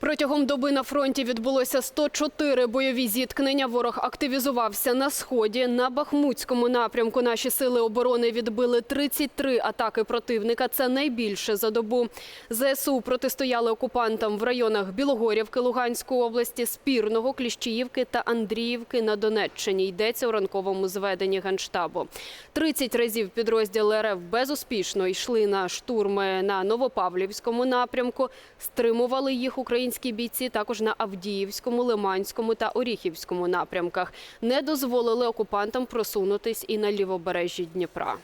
Протягом доби на фронті відбулося 104 бойові зіткнення. Ворог активізувався на сході. На Бахмутському напрямку наші сили оборони відбили 33 атаки противника. Це найбільше за добу. ЗСУ протистояли окупантам в районах Білогорівки Луганської області, Спірного, Кліщіївки та Андріївки на Донеччині. Йдеться у ранковому зведенні Генштабу. 30 разів підрозділи РФ безуспішно йшли на штурми на Новопавлівському напрямку. Стримували їх українські бійці також на Авдіївському, Лиманському та Оріхівському напрямках. Не дозволили окупантам просунутись і на лівобережжі Дніпра.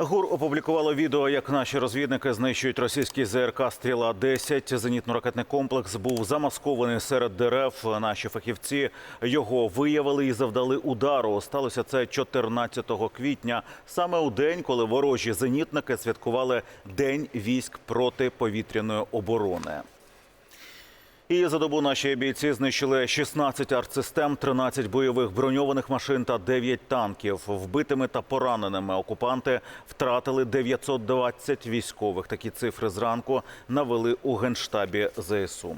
ГУР опублікувало відео, як наші розвідники знищують російський ЗРК Стріла 10 Зенітно-ракетний комплекс був замаскований серед дерев. Наші фахівці його виявили і завдали удару. Сталося це 14 квітня, саме у день, коли ворожі зенітники святкували День військ протиповітряної оборони. І за добу наші бійці знищили 16 артсистем, 13 бойових броньованих машин та 9 танків. Вбитими та пораненими окупанти втратили 920 військових. Такі цифри зранку навели у генштабі ЗСУ.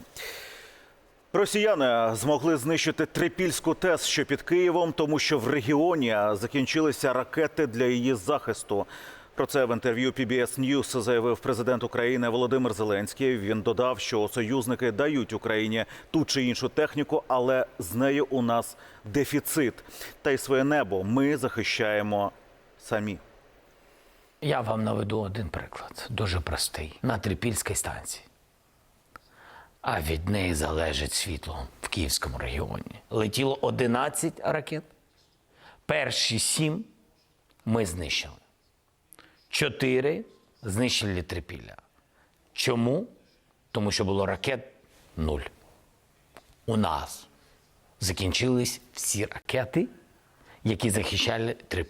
Росіяни змогли знищити Трипільську ТЕС, що під Києвом, тому що в регіоні закінчилися ракети для її захисту. Про це в інтерв'ю PBS News заявив президент України Володимир Зеленський. Він додав, що союзники дають Україні ту чи іншу техніку, але з нею у нас дефіцит. Та й своє небо ми захищаємо самі. Я вам наведу один приклад, дуже простий. На Трипільській станції. А від неї залежить світло в Київському регіоні. Летіло 11 ракет. Перші сім ми знищили. Чотири знищили Трипілля. Чому? Тому що було ракет нуль. У нас закінчились всі ракети, які захищали Трипілля.